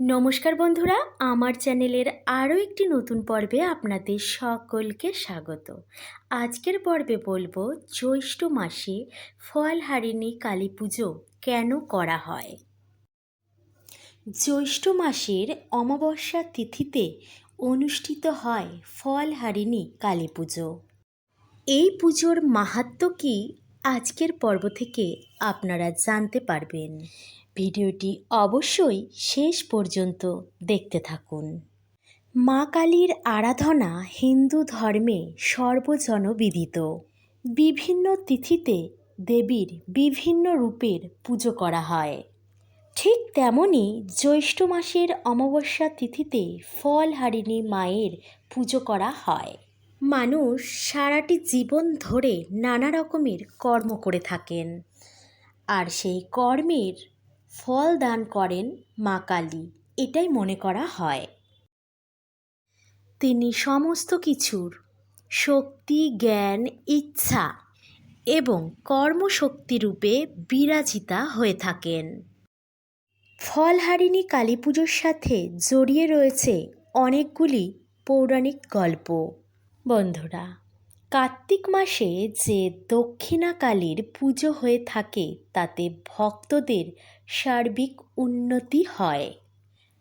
নমস্কার বন্ধুরা, আমার চ্যানেলের আরও একটি নতুন পর্বে আপনাদের সকলকে স্বাগত। আজকের পর্বে বলব, জ্যৈষ্ঠ মাসে ফলহারিণী কালী পুজো কেন করা হয়? জ্যৈষ্ঠ মাসের অমাবস্যা তিথিতে অনুষ্ঠিত হয় ফলহারিণী কালী পুজো। এই পুজোর মাহাত্ম্য কি আজকের পর্ব থেকে আপনারা জানতে পারবেন। ভিডিওটি অবশ্যই শেষ পর্যন্ত দেখতে থাকুন। মা কালীর আরাধনা হিন্দু ধর্মে সর্বজনবিদিত। বিভিন্ন তিথিতে দেবীর বিভিন্ন রূপের পুজো করা হয়। ঠিক তেমনই জ্যৈষ্ঠ মাসের অমাবস্যা তিথিতে ফলহারিণী মায়ের পুজো করা হয়। মানুষ সারাটি জীবন ধরে নানা রকমের কর্ম করে থাকেন। আর সেই কর্মের ফল দান করেন মা কালী, এটাই মনে করা হয়। তিনি সমস্ত কিছুর শক্তি, জ্ঞান, ইচ্ছা এবং কর্মশক্তি রূপে বিরাজিতা হয়ে থাকেন। ফলহারিণী কালী পুজোর সাথে জড়িয়ে রয়েছে অনেকগুলি পৌরাণিক গল্প। বন্ধুরা, কার্তিক মাসে যে দক্ষিণাকালীর পুজো হয়ে থাকে, তাতে ভক্তদের সার্বিক উন্নতি হয়।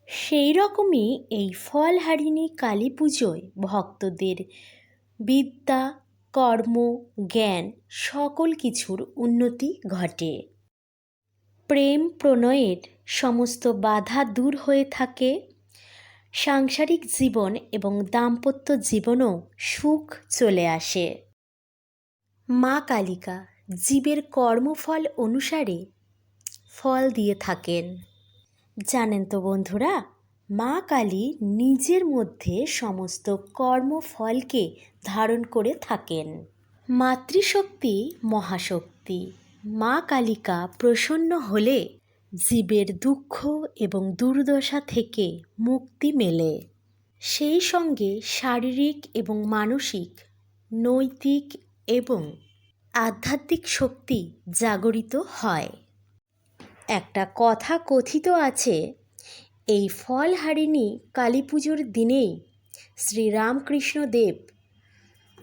সেই রকমই এই ফলহারিণী কালী পুজোয় ভক্তদের বিদ্যা, কর্ম, জ্ঞান সকল কিছুর উন্নতি ঘটে। প্রেম প্রণয়ের সমস্ত বাধা দূর হয়ে থাকে। সাংসারিক জীবন এবং দাম্পত্য জীবনও সুখ চলে আসে। মা কালিকা জীবের কর্মফল অনুসারে ফল দিয়ে থাকেন। জানেন তো বন্ধুরা, মা কালী নিজের মধ্যে সমস্ত কর্মফলকে ধারণ করে থাকেন। মাতৃশক্তি মহাশক্তি। মা কালিকা প্রসন্ন হলে জীবের দুঃখ এবং দুর্দশা থেকে মুক্তি মেলে। সেই সঙ্গে শারীরিক এবং মানসিক, নৈতিক এবং আধ্যাত্মিক শক্তি জাগরিত হয়। একটা কথা কথিত আছে, এই ফলহারিণী কালী পুজোর দিনেই শ্রীরামকৃষ্ণ দেব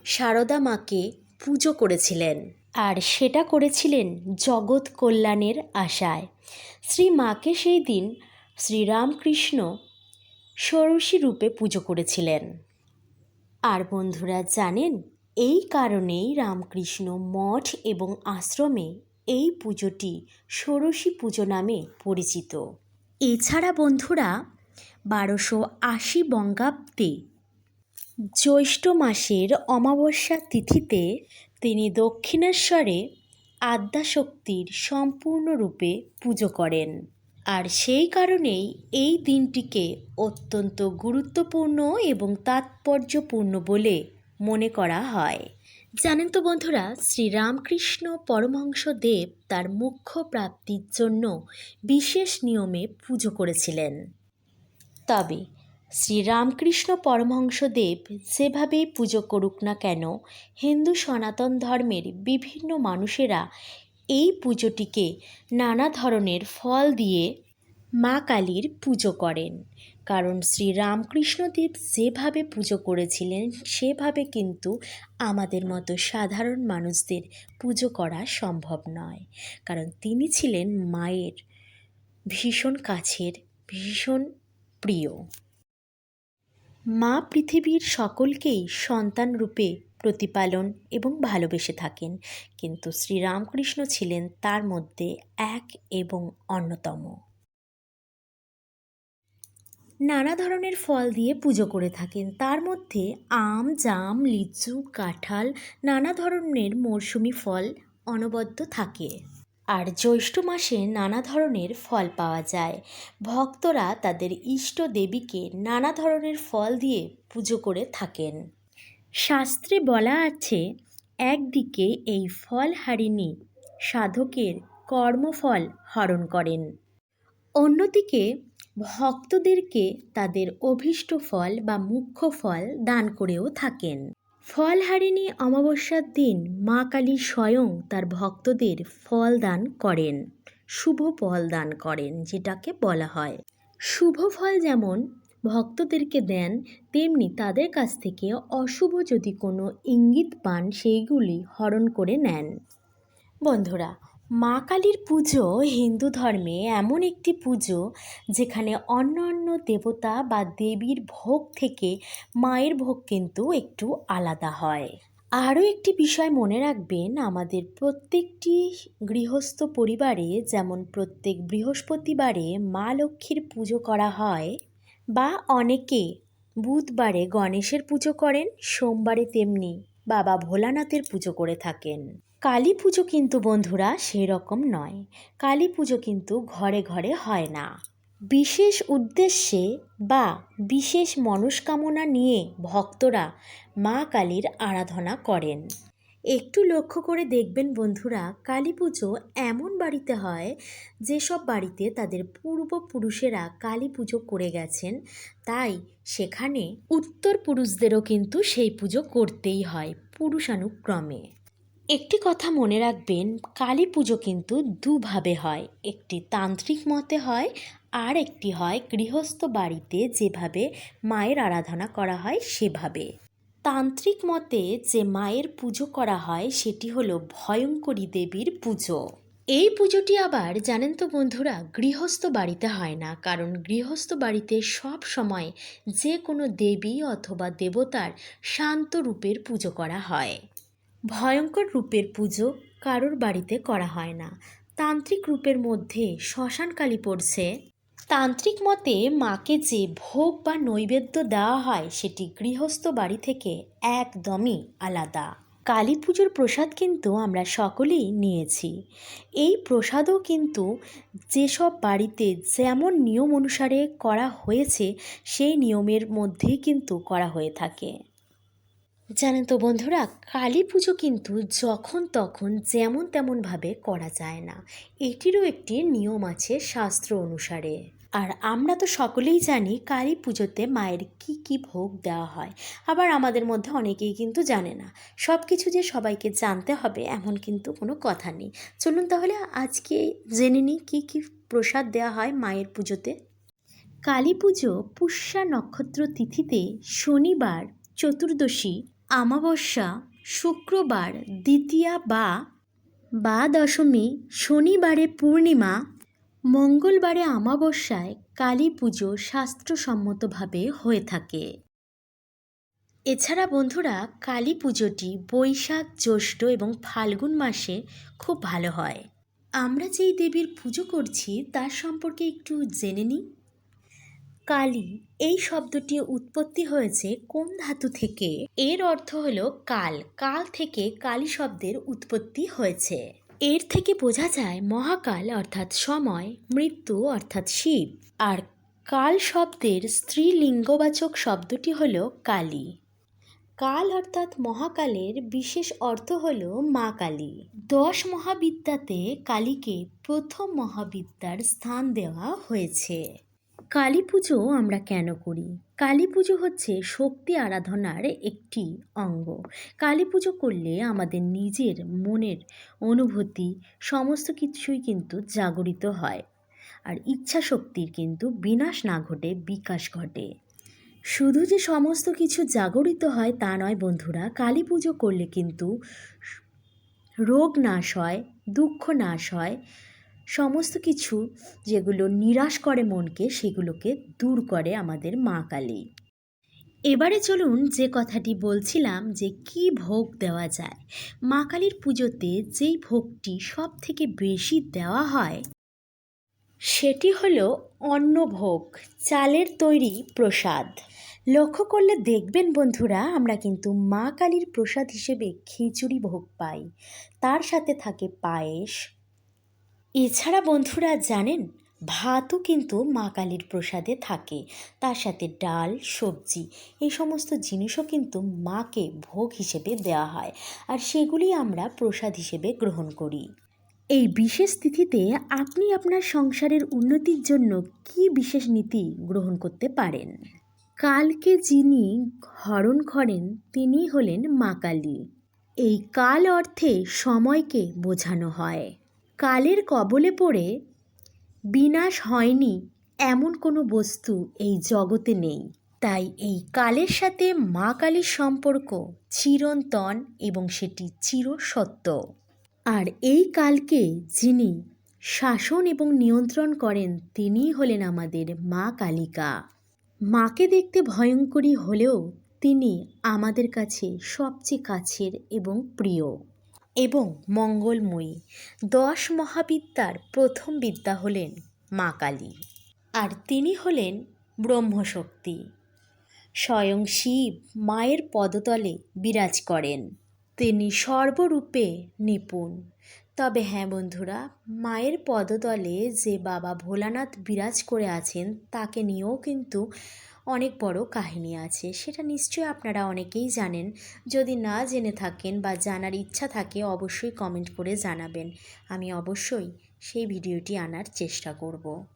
সারদা মাকে পুজো করেছিলেন। আর সেটা করেছিলেন জগৎ কল্যাণের আশায়। শ্রী মাকে সেই দিন শ্রীরামকৃষ্ণ ষোড়শী রূপে পুজো করেছিলেন। আর বন্ধুরা, জানেন, এই কারণেই রামকৃষ্ণ মঠ এবং আশ্রমে এই পুজোটি ষোড়শী পুজো নামে পরিচিত। এছাড়া বন্ধুরা, বারোশো আশি বঙ্গাব্দে জ্যৈষ্ঠ মাসের অমাবস্যা তিথিতে তিনি দক্ষিণেশ্বরে আদ্যাশক্তির সম্পূর্ণরূপে পুজো করেন। আর সেই কারণেই এই দিনটিকে অত্যন্ত গুরুত্বপূর্ণ এবং তাৎপর্যপূর্ণ বলে মনে করা হয়। জানেন তো বন্ধুরা, শ্রীরামকৃষ্ণ পরমহংস দেব তার মুখ্য প্রাপ্তির জন্য বিশেষ নিয়মে পুজো করেছিলেন। তবে শ্রীরামকৃষ্ণ পরমহংসদেব যেভাবেই পুজো করুক না কেন, হিন্দু সনাতন ধর্মের বিভিন্ন মানুষেরা এই পুজোটিকে নানা ধরনের ফল দিয়ে মা কালীর পুজো করেন। কারণ শ্রীরামকৃষ্ণদেব যেভাবে পুজো করেছিলেন, সেভাবে কিন্তু আমাদের মতো সাধারণ মানুষদের পুজো করা সম্ভব নয়। কারণ তিনি ছিলেন মায়ের ভীষণ কাছের, ভীষণ প্রিয়। মা পৃথিবীর সকলকেই সন্তান রূপে প্রতিপালন এবং ভালোবেসে থাকেন। কিন্তু শ্রীরামকৃষ্ণ ছিলেন তার মধ্যে এক এবং অন্যতম। নানা ধরনের ফল দিয়ে পুজো করে থাকেন। তার মধ্যে আম, জাম, লিচু, কাঁঠাল, নানা ধরনের মরশুমি ফল অনবদ্য থাকে। আর জ্যৈষ্ঠ মাসে নানা ধরনের ফল পাওয়া যায়। ভক্তরা তাদের ইষ্ট দেবীকে নানা ধরনের ফল দিয়ে পুজো করে থাকেন। শাস্ত্রে বলা আছে, একদিকে এই ফল হারিণী সাধকের কর্মফল হরণ করেন। অন্যদিকে ভক্তদেরকে তাদের অভীষ্ট ফল বা মুখ্য ফল দান করেও থাকেন। ফলহারিণী অমাবস্যার দিন মা কালী স্বয়ং তার ভক্তদের ফল দান করেন, শুভ ফল দান করেন যেটাকে বলা হয়। শুভ ফল যেমন ভক্তদেরকে দেন, তেমনি তাদের কাছ থেকে অশুভ যদি কোনো ইঙ্গিত পান, সেইগুলি হরণ করে নেন। বন্ধুরা মা কালীর পুজো হিন্দু ধর্মে এমন একটি পুজো যেখানে অন্য অন্য দেবতা বা দেবীর ভোগ থেকে মায়ের ভোগ কিন্তু একটু আলাদা হয়। আরও একটি বিষয় মনে রাখবেন, আমাদের প্রত্যেকটি গৃহস্থ পরিবারে যেমন প্রত্যেক বৃহস্পতিবারে মা লক্ষ্মীর পুজো করা হয় বা অনেকে বুধবারে গণেশের পুজো করেন, সোমবারে তেমনি বাবা ভোলানাথের পুজো করে থাকেন। কালী পুজো কিন্তু বন্ধুরা সেরকম নয়। কালী পুজো কিন্তু ঘরে ঘরে হয় না। বিশেষ উদ্দেশ্যে বা বিশেষ মনস্কামনা নিয়ে ভক্তরা মা কালীর আরাধনা করেন। একটু লক্ষ্য করে দেখবেন বন্ধুরা কালী পুজো এমন বাড়িতে হয় যেসব বাড়িতে তাদের পূর্বপুরুষেরা কালী পুজো করে গেছেন। তাই সেখানে উত্তর পুরুষদেরও কিন্তু সেই পুজো করতেই হয় পুরুষানুক্রমে। একটি কথা মনে রাখবেন, কালী পুজো কিন্তু দুভাবে হয়। একটি তান্ত্রিক মতে হয়, আর একটি হয় গৃহস্থ বাড়িতে যেভাবে মায়ের আরাধনা করা হয় সেভাবে। তান্ত্রিক মতে যে মায়ের পুজো করা হয় সেটি হলো ভয়ঙ্করী দেবীর পুজো। এই পুজোটি আবার জানেন তো বন্ধুরা গৃহস্থ বাড়িতে হয় না, কারণ গৃহস্থ বাড়িতে সব সময় যে কোনো দেবী অথবা দেবতার শান্ত রূপের পুজো করা হয়। ভয়ঙ্কর রূপের পুজো কারোর বাড়িতে করা হয় না। তান্ত্রিক রূপের মধ্যে শ্মশানকালী পড়ছে। তান্ত্রিক মতে মাকে যে ভোগ বা নৈবেদ্য দেওয়া হয়, সেটি গৃহস্থ বাড়ি থেকে একদমই আলাদা। কালী পুজোর প্রসাদ কিন্তু আমরা সকলেই নিয়েছি। এই প্রসাদও কিন্তু যেসব বাড়িতে যেমন নিয়ম অনুসারে করা হয়েছে, সেই নিয়মের মধ্যেই কিন্তু করা হয়ে থাকে। জানেন তো বন্ধুরা, কালী পুজো কিন্তু যখন তখন যেমন তেমনভাবে করা যায় না। এটিরও একটি নিয়ম আছে শাস্ত্র অনুসারে। আর আমরা তো সকলেই জানি কালী পুজোতে মায়ের কি কি ভোগ দেওয়া হয়। আবার আমাদের মধ্যে অনেকেই কিন্তু জানে না। সব কিছু যে সবাইকে জানতে হবে এমন কিন্তু কোনো কথা নেই। চলুন তাহলে আজকে জেনে নিই কী কী প্রসাদ দেওয়া হয় মায়ের পুজোতে। কালী পুজো পুষ্যা নক্ষত্র তিথিতে শনিবার, চতুর্দশী আমাবস্যা শুক্রবার, দ্বিতীয়া বা বা দশমী, শনিবারে পূর্ণিমা, মঙ্গলবারে আমাবস্যায় কালী পুজো শাস্ত্রসম্মতভাবে হয়ে থাকে। এছাড়া বন্ধুরা, কালী পুজোটি বৈশাখ, জ্যৈষ্ঠ এবং ফাল্গুন মাসে খুব ভালো হয়। আমরা যেই দেবীর পুজো করছি, তার সম্পর্কে একটু জেনে নিই। কালী, এই শব্দটি উৎপত্তি হয়েছে কোন ধাতু থেকে? এর অর্থ হলো কাল। কাল থেকে কালী শব্দের উৎপত্তি হয়েছে। এর থেকে বোঝা যায় মহাকাল অর্থাৎ সময়, মৃত্যু অর্থাৎ শিব। আর কাল শব্দের স্ত্রীলিঙ্গবাচক শব্দটি হল কালী। কাল অর্থাৎ মহাকালের বিশেষ অর্থ হল মা কালী। দশ মহাবিদ্যাতে কালীকে প্রথম মহাবিদ্যার স্থান দেওয়া হয়েছে। কালী পুজো আমরা কেন করি? কালী পুজো হচ্ছে শক্তি আরাধনার একটি অঙ্গ। কালী পুজো করলে আমাদের নিজের মনের অনুভূতি, সমস্ত কিছুই কিন্তু জাগরিত হয়। আর ইচ্ছা শক্তির কিন্তু বিনাশ না ঘটে, বিকাশ ঘটে। শুধু যে সমস্ত কিছু জাগরিত হয় তা নয় বন্ধুরা কালী পুজো করলে কিন্তু রোগ নাশ হয়, দুঃখ নাশ হয় সমস্ত কিছু যেগুলো নিরাশ করে মনকে, সেগুলোকে দূর করে আমাদের মা কালী। এবারে চলুন যে কথাটি বলছিলাম যে কি ভোগ দেওয়া যায়। মা কালীর পুজোতে যেই ভোগটি সব থেকে বেশি দেওয়া হয়, সেটি হলো অন্নভোগ, চালের তৈরি প্রসাদ। লক্ষ্য করলে দেখবেন বন্ধুরা, আমরা কিন্তু মা কালীর প্রসাদ হিসেবে খিচুড়ি ভোগ পাই। তার সাথে থাকে পায়েস এছাড়া বন্ধুরা জানেন, ভাতও কিন্তু মা কালীর প্রসাদে থাকে। তার সাথে ডাল, সবজি এই সমস্ত জিনিসও কিন্তু মাকে ভোগ হিসেবে দেওয়া হয় আর সেগুলি আমরা প্রসাদ হিসেবে গ্রহণ করি। এই বিশেষ তিথিতে আপনি আপনার সংসারের উন্নতির জন্য কি বিশেষ নীতি গ্রহণ করতে পারেন? কালকে যিনি হরণ করেন তিনি হলেন মা কালী। এই কাল অর্থে সময়কে বোঝানো হয়। কালের কবলে পড়ে বিনাশ হয়নি এমন কোনো বস্তু এই জগতে নেই। তাই এই কালের সাথে মা কালীর সম্পর্ক চিরন্তন এবং সেটি চিরসত্য। আর এই কালকে যিনি শাসন এবং নিয়ন্ত্রণ করেন, তিনিই হলেন আমাদের মা কালিকা। মাকে দেখতে ভয়ঙ্করী হলেও তিনি আমাদের কাছে সবচেয়ে কাছের এবং প্রিয়। এবং মঙ্গলময়ী। দশ মহাবিদ্যার প্রথম বিদ্যা হলেন মা কালী। আর তিনি হলেন ব্রহ্মশক্তি। স্বয়ং শিব মায়ের পদতলে বিরাজ করেন। তিনি সর্বরূপে নিপুণ। তবে হ্যাঁ বন্ধুরা, মায়ের পদতলে যে বাবা ভোলানাথ বিরাজ করে আছেন, তাকে নিয়েও কিন্তু অনেক বড় কাহিনী আছে। সেটা নিশ্চয়ই আপনারা অনেকেই জানেন। যদি না জেনে থাকেন বা জানার ইচ্ছা থাকে, অবশ্যই কমেন্ট করে জানাবেন। আমি অবশ্যই সেই ভিডিওটি আনার চেষ্টা করব।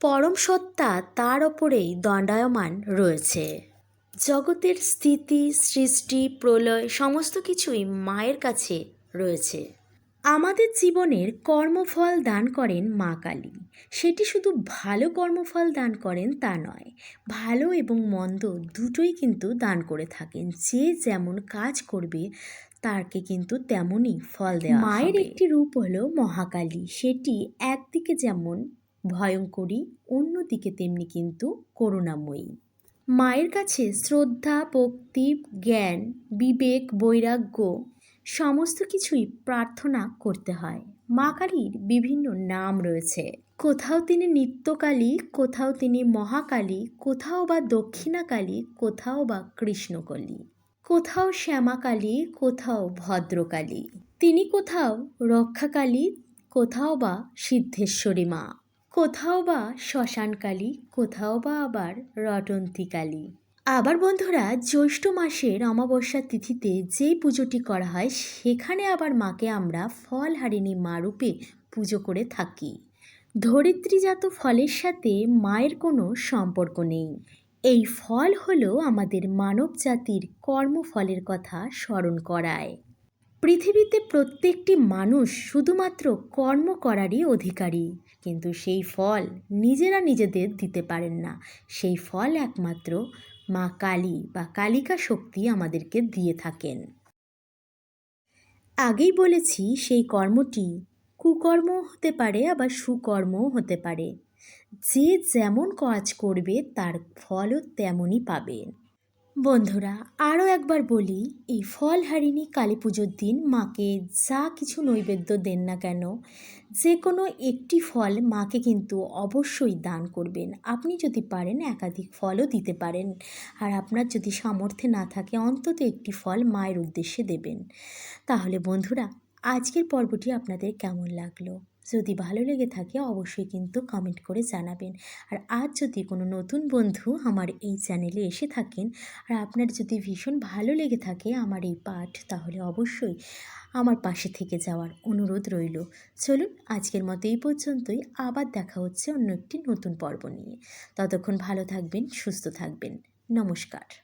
পরম সত্তা তার ওপরেই দণ্ডায়মান রয়েছে। জগতের স্থিতি, সৃষ্টি, প্রলয়, সমস্ত কিছুই মায়ের কাছে রয়েছে। আমাদের জীবনের কর্মফল দান করেন মা কালী। সেটি শুধু ভালো কর্মফল দান করেন তা নয় ভালো এবং মন্দ দুটোই কিন্তু দান করে থাকেন। যে যেমন কাজ করবে তাকে কিন্তু তেমনই ফল দেওয়া মায়ের একটি রূপ হলো মহাকালী। সেটি একদিকে যেমন ভয়ঙ্করী অন্যদিকে তেমনি কিন্তু করুণাময়ী। মায়ের কাছে শ্রদ্ধা ভক্তি জ্ঞান বিবেক বৈরাগ্য সমস্ত কিছুই প্রার্থনা করতে হয়। মা কালীর বিভিন্ন নাম রয়েছে। কোথাও তিনি নিত্যকালী, কোথাও তিনি মহাকালী, কোথাও বা দক্ষিণাকালী, কোথাও বা কৃষ্ণকালী, কোথাও শ্যামাকালী, কোথাও ভদ্রকালী। তিনি কোথাও রক্ষাকালী, কোথাও বা সিদ্ধেশ্বরী মা, কোথাও বা শ্মশানকালী, কোথাও বা আবার রটন্তিকালী। আবার বন্ধুরা, জ্যৈষ্ঠ মাসের অমাবস্যা তিথিতে যেই পুজোটি করা হয়, সেখানে আবার মাকে আমরা ফল ফলহারিণী মা রূপে পুজো করে থাকি। ধরিত্রীজাত ফলের সাথে মায়ের কোনো সম্পর্ক নেই। এই ফল হলো আমাদের মানব জাতির কর্মফলের কথা স্মরণ করায়। পৃথিবীতে প্রত্যেকটি মানুষ শুধুমাত্র কর্ম করারই অধিকারী, কিন্তু সেই ফল নিজেরা নিজেদের দিতে পারেন না। সেই ফল একমাত্র মা কালী বা কালিকা শক্তি আমাদেরকে দিয়ে থাকেন। আগেই বলেছি সেই কর্মটি কুকর্ম হতে পারে, আবার সুকর্মও হতে পারে। যে যেমন কাজ করবে, তার ফলও তেমনই পাবে। বন্ধুরা, আরও একবার বলি, এই ফল ফলহারিণী কালী পুজোর দিন মাকে যা কিছু নৈবেদ্য দেন না কেন যে কোনো একটি ফল মাকে কিন্তু অবশ্যই দান করবেন। আপনি যদি পারেন, একাধিক ফলও দিতে পারেন। আর আপনার যদি সামর্থ্যে না থাকে, অন্তত একটি ফল মায়ের উদ্দেশ্যে দেবেন। তাহলে বন্ধুরা, আজকের পর্বটি আপনাদের কেমন লাগল? যদি ভালো লেগে থাকে অবশ্যই কিন্তু কমেন্ট করে জানাবেন। আর আজ যদি কোনো নতুন বন্ধু আমার এই চ্যানেলে এসে থাকেন, আর আপনার যদি ভীষণ ভালো লেগে থাকে আমার এই পাঠ, তাহলে অবশ্যই আমার পাশে থেকে যাওয়ার অনুরোধ রইল। চলুন আজকের মতো এই পর্যন্তই, আবার দেখা হচ্ছে অন্য একটি নতুন পর্ব নিয়ে। ততক্ষণ ভালো থাকবেন, সুস্থ থাকবেন। নমস্কার।